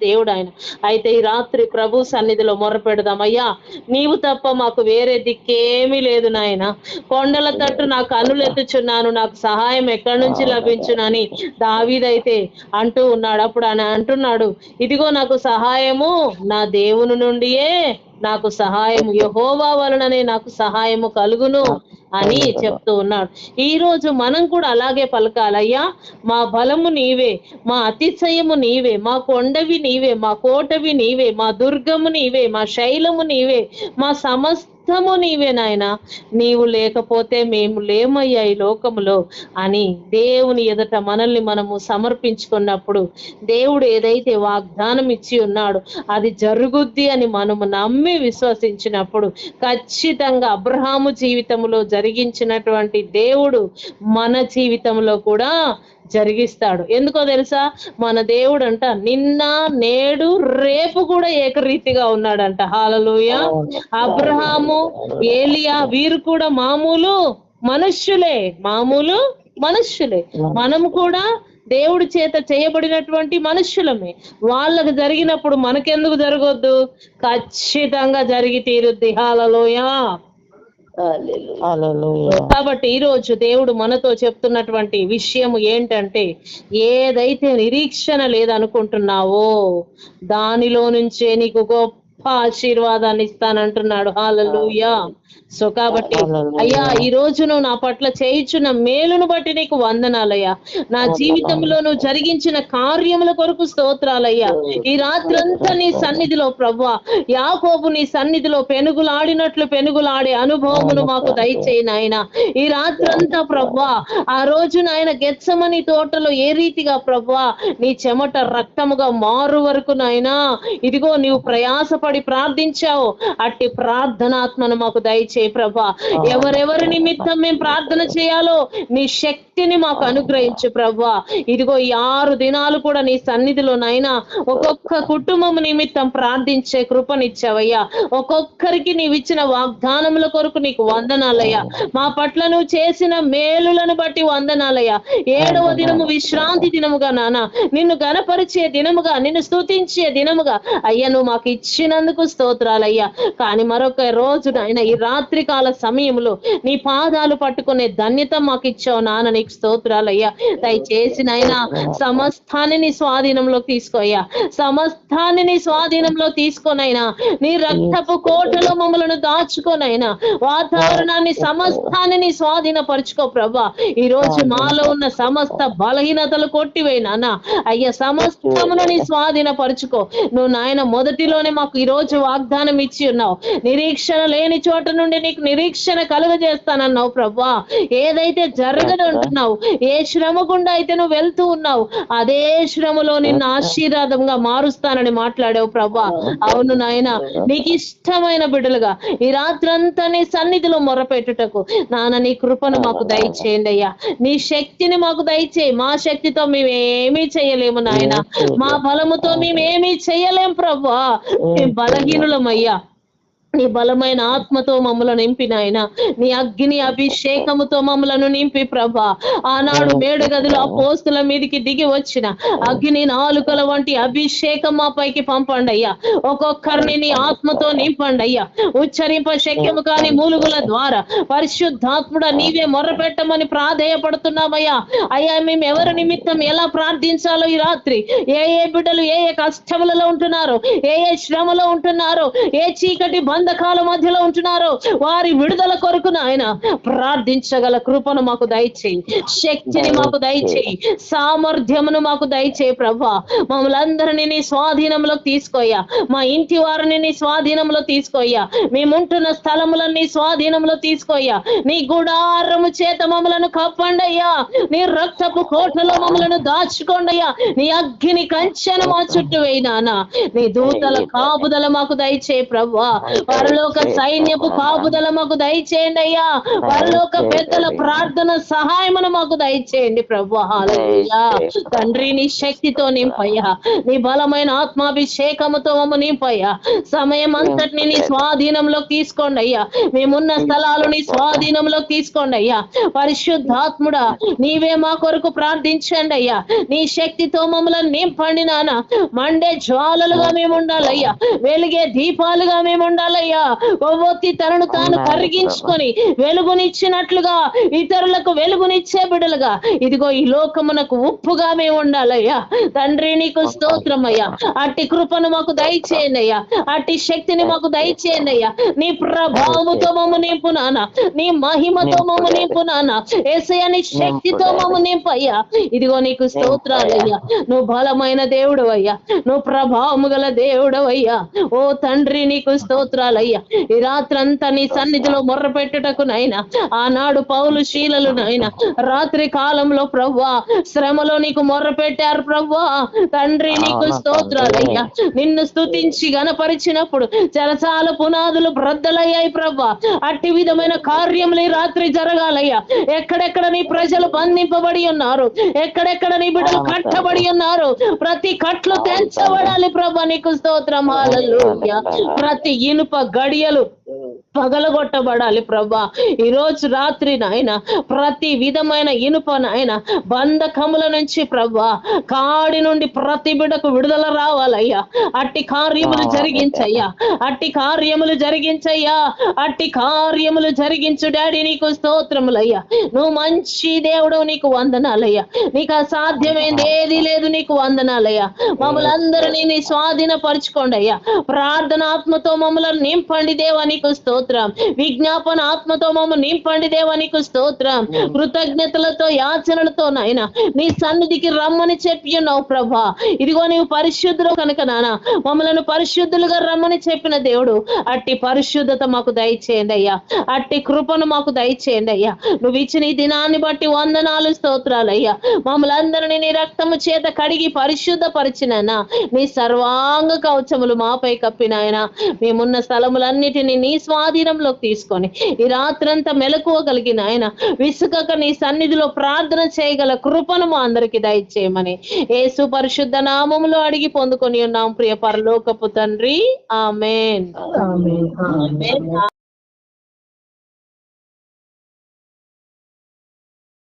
దేవుడు ఆయన అయితే ఈ రాత్రి ప్రభు సన్నిధిలో మొరపెడదాం అయ్యా నీవు తప్ప మాకు వేరే దిక్కేమీ లేదు నాయన. కొండల తట్టు నా కన్నులు ఎత్తుచున్నాను నాకు సహాయం ఎక్కడి నుంచి లభించునని దావీదైతే అంటూ ఉన్నాడు. అప్పుడు ఆయన అంటున్నాడు ఇదిగో నాకు సహాయము నా దేవుని నుండియే. నాకు సహాయం యహోవా వలననే నాకు సహాయము కలుగును అని చెప్తూ ఉన్నాడు. ఈ రోజు మనం కూడా అలాగే పలకాలయ్యా మా బలము నీవే మా అతిశయము నీవే మా కొండవి నీవే మా కోటవి నీవే మా దుర్గము నీవే మా శైలము నీవే మా సమస్తము నీవే నాయన. నీవు లేకపోతే మేము లేమయ్యా ఈ లోకములో అని దేవుని ఎదుట మనల్ని మనము సమర్పించుకున్నప్పుడు దేవుడు ఏదైతే వాగ్దానం ఇచ్చి ఉన్నాడు అది జరుగుద్ది అని మనము నమ్మి విశ్వసించినప్పుడు ఖచ్చితంగా అబ్రహాము జీవితంలో జరిగించినటువంటి దేవుడు మన జీవితంలో కూడా జరిగిస్తాడు. ఎందుకో తెలుసా? మన దేవుడు అంట నిన్న నేడు రేపు కూడా ఏకరీతిగా ఉన్నాడంట. హాలలోయ. అబ్రహాము ఏలియా వీరు కూడా మామూలు మనుష్యులే మామూలు మనుష్యులే. మనం కూడా దేవుడి చేత చేయబడినటువంటి మనుష్యులమే. వాళ్ళకు జరిగినప్పుడు మనకెందుకు జరగొద్దు? ఖచ్చితంగా జరిగి తీరుద్ది. హాలలోయా కాబట్టి ఈ రోజు దేవుడు మనతో చెప్తున్నటువంటి విషయం ఏంటంటే ఏదైతే నిరీక్షణ లేదనుకుంటున్నావో దానిలో నుంచే నీకు గొప్ప ఆశీర్వాదాన్ని ఇస్తానంటున్నాడు. హాలలుయా సో కాబట్టి. అయ్యా ఈ రోజు నువ్వు నా పట్ల చేయించున్న మేలును బట్టి నీకు వందనాలయ్యా. నా జీవితంలో నువ్వు జరిగించిన కార్యముల కొరకు స్తోత్రాలయ్యా. ఈ రాత్రంతా నీ సన్నిధిలో ప్రభా యాకోబు నీ సన్నిధిలో పెనుగులాడినట్లు పెనుగులాడే అనుభవమును మాకు దయచేయి నాయన. ఈ రాత్రంతా ప్రభా ఆ రోజు నాయన గెచ్చమని తోటలో ఏ రీతిగా ప్రభా నీ చెమట రక్తముగా మారు వరకు నాయనా. ఇదిగో నీవు ప్రయాసపడి ప్రార్థించావు. అట్టి ప్రార్థనాత్మను మాకు దయచేయి ప్రభా. ఎవరెవరి నిమిత్తం మేము ప్రార్థన చేయాలో నీ శక్తిని మాకు అనుగ్రహించు ప్రభా. ఇదిగో ఈ ఆరు దినాలు కూడా నీ సన్నిధిలో నైనా ఒక్కొక్క కుటుంబం నిమిత్తం ప్రార్థించే కృపనిచ్చావయ్యా. ఒక్కొక్కరికి నీవు ఇచ్చిన వాగ్దానముల కొరకు నీకు వందనాలయ్యా. మా పట్ల నువ్వు చేసిన మేలులను బట్టి వందనాలయ్యా. ఏడవ దినము విశ్రాంతి దినముగా నాన్న నిన్ను గనపరిచే దినముగా నిన్ను స్తుతించే దినముగా. అయ్యా నువ్వు మాకు ఇచ్చిన ఇచ్చినందుకు స్తోత్రాలయ్యా. కానీ మరొక రోజు నాయన ఈ రాత్రి కాల సమయంలో నీ పాదాలు పట్టుకునే ధన్యత మాకు ఇచ్చావు నాన్న నీకు స్తోత్రాలయ్యా. దయచేసి నాయనా సమస్తాన్ని నీ స్వాధీనంలోకి తీసుకోయ్యా సమస్తాన్ని నీ స్వాధీనంలో తీసుకోనైనా నీ రక్తపు కోటలో మమ్మలను దాచుకోనైనా వాతావరణాన్ని సమస్తాన్ని నీ స్వాధీనపరుచుకో ప్రభా. ఈ రోజు మాలో ఉన్న సమస్త బలహీనతలు కొట్టివేనా అయ్యా సమస్తమును నీ స్వాధీనపరుచుకో. నువ్వు నాయన మొదటిలోనే మాకు ఈ రోజు వాగ్దానం ఇచ్చి ఉన్నావు. నిరీక్షణ లేని చోట నుండి నీకు నిరీక్షణ కలుగజేస్తానన్నావు ప్రభా ఏదైతే జరగదు అంటున్నావు ఏ శ్రమ గుండా అయితే నువ్వు వెళ్తూ ఉన్నావు అదే శ్రమలో నిన్ను ఆశీర్వాదంగా మారుస్తానని మాట్లాడావు ప్రభా అవును నాయన నీకు ఇష్టమైన బిడ్డలుగా ఈ రాత్రంతా నీ సన్నిధిలో మొరపెట్టుటకు నాన్న నీ కృపను మాకు దయచేయండి అయ్యా. నీ శక్తిని మాకు దయచేయి. మా శక్తితో మేము ఏమీ చేయలేము నాయన. మా బలముతో మేము ఏమీ చేయలేం ప్రభా మేము బలహీనులమయ్యా నీ బలమైన ఆత్మతో మమ్మలను నింపి నాయన నీ అగ్ని అభిషేకముతో మమ్మలను నింపి ప్రభా. ఆనాడు మేడు గదిలో ఆ పోస్తుల మీదికి దిగి వచ్చిన. అగ్ని నాలుకల వంటి అభిషేకం మా పైకి పంపండి అయ్యా. ఒక్కొక్కరిని నీ ఆత్మతో నింపండి అయ్యా. ఉచ్చరింప శక్యము కాని మూలుగుల ద్వారా పరిశుద్ధాత్ముడ నీవే మొర్రపెట్టమని ప్రాధేయపడుతున్నామయ్యా అయ్యా మేము ఎవరి నిమిత్తం ఎలా ప్రార్థించాలో ఈ రాత్రి? ఏ ఏ బిడ్డలు ఏ ఏ కష్టములలో ఉంటున్నారో? ఏ ఏ శ్రమలో ఉంటున్నారో? ఏ చీకటి బంధకాల మధ్యలో ఉంటున్నారో. వారి విడుదల కొరకు నాయన ప్రార్థించగల కృపను మాకు దయచేయి. శక్తిని మాకు దయచేయి. సామర్థ్యమును మాకు దయచేయి ప్రభా. మమ్మల్ని అందరినీ నీ స్వాధీనంలోకి తీసుకోయ్యా. మా ఇంటి వారిని నీ స్వాధీనంలో తీసుకోయ్యా. మేముంటున్న స్థలములన్నీ స్వాధీనంలో తీసుకోయ్యా. నీ గుడారము చేత మమ్మలను కప్పండి అయ్యా నీ రక్తపు కోటలో మమ్మలను దాచుకోండి అయ్యా నీ అగ్ని కంచెను మా చుట్టూ వేయినానా నీ దూతల కాపుదల మాకు దయచే ప్రభా. పరలోక సైన్యపు కాపుదల మాకు దయచేయండి అయ్యా. పరలోక పెద్దల ప్రార్థన సహాయమును మాకు దయచేయండి ప్రభు. హాలయ్యా తండ్రి నీ శక్తితో నింపయ్యా. నీ బలమైన ఆత్మాభిషేకముతో మమ్మ నింపయ్యా. సమయం అంతటిని నీ స్వాధీనంలోకి తీసుకోండి అయ్యా. మేమున్న స్థలాలు నీ స్వాధీనంలోకి తీసుకోండి అయ్యా. పరిశుద్ధాత్ముడా నీవే మా కొరకు ప్రార్థించండి అయ్యా. నీ శక్తితో మమ్మల్ని నింపండి నాన్న. మండే జ్వాలలుగా మేము ఉండాలయ్యా వెలిగే దీపాలుగా మేము ఉండాలయ్యా కొవ్వొత్తి తనను తాను కరిగించుకొని వెలుగునిచ్చినట్లుగా ఇతరులకు వెలుగునిచ్చే బిడలుగా. ఇదిగో ఈ లోకమునకు ఉప్పుగా మేము ఉండాలయ్యా. తండ్రి నీకు స్తోత్రమయ్యా. అట్టి కృపను మాకు దయచేయండి అయ్యా అట్టి శక్తిని మాకు దయచేయండి అయ్యా నీ ప్రభావముతో మమ్మ నింపు నాన్న నీ మహిమతో మమ్మ నింపు నాన్న నీ శక్తితో మమ్మ నింపయ్యా. ఇదిగో నీకు స్తోత్రాలయ్యా. నువ్వు బలమైన దేవుడు అయ్యా నువ్వు ప్రభావము గల దేవుడు అయ్యా ఓ తండ్రి నీకు స్తోత్రాలయ్యా ఈ రాత్రంతా నీ సన్నిధిలో మొర్ర పెట్టుటకు నైనా ఆనాడు పౌలు శీలలు నైనా రాత్రి కాలంలో ప్రవ్వా శ్రమలో నీకు మొర్ర పెట్టారు ప్రవ్వా. తండ్రి నీకు స్తోత్రాలయ్యా. నిన్ను స్తుతించి గనపరిచినప్పుడు చెరసాల పునాదులు బ్రద్దలయ్యాయి ప్రవ్వా. అట్టి విధమైన కార్యములు ఈ రాత్రి జరగాలయ్యా. ఎక్కడెక్కడ నీ ప్రజలు బంధింపబడి ఉన్నారు? ఎక్కడెక్కడ నీ బిడ్డలు కట్టబడి ఉన్నారు? ప్రతి కట్లు తెంచబడాలి ప్రభా నీకు స్తోత్రం. ప్రతి ఇనుప గడియలు పగలగొట్టబడాలి ప్రభా. ఈ రోజు రాత్రి నాయన ప్రతి విధమైన ఇనుప నాయన బంధకముల నుంచి ప్రభా కాడి నుండి ప్రతి బిడకు విడుదల రావాలయ్యా. అట్టి కార్యములు జరిగించయ్యా. అట్టి కార్యములు జరిగించయ్యా. అట్టి కార్యములు జరిగించు డాడీ నీకు స్తోత్రములయ్యా. నువ్వు మంచి దేవుడు నీకు వందనాలయ్యా. నీకు అసాధ్యమైంది ఏది లేదు నీకు వందనాలయ్యా. మమ్మల్ని అందరినీ నీ స్వాధీన పరుచుకోండి అయ్యా. ప్రార్థన ఆత్మతో మమ్మల్ని నింపండి దేవా నీకు స్తోత్రం. విజ్ఞాపన ఆత్మతో మమ్మల్ని నింపండి దేవా నీకు స్తోత్రం. కృతజ్ఞతలతో యాచనలతో నాయన నీ సన్నిధికి రమ్మని చెప్పి ఉన్నావు ప్రభా. ఇదిగో నీవు పరిశుద్ధులు కనుక నాన్న మమ్మలను పరిశుద్ధులుగా రమ్మని చెప్పిన దేవుడు అట్టి పరిశుద్ధత మాకు దయచేయండి అయ్యా. అట్టి కృపను మాకు దయచేయండి అయ్యా. నువ్వు ఇచ్చిన ఈ దినాన్ని బట్టి వందనాలు స్తోత్రాలయ్యా మమ్మల్ని అందరినీ నీ రక్తము చేత కడిగి పరిశుద్ధపరిచిననా నీ సర్వాంగ కవచములు మాపై కప్పినాయన మేమున్న స్థలములన్నిటినీ నీ స్వాధీనంలోకి తీసుకొని ఈ రాత్రంతా మెలకువగలిగిన ఆయన విసుకక నీ సన్నిధిలో ప్రార్థన చేయగల కృపను మా అందరికి దయచేయమని యేసు పరిశుద్ధ నామములో అడిగి పొందుకొని ఉన్నాం ప్రియ పరలోకపు తండ్రి. ఆమెన్.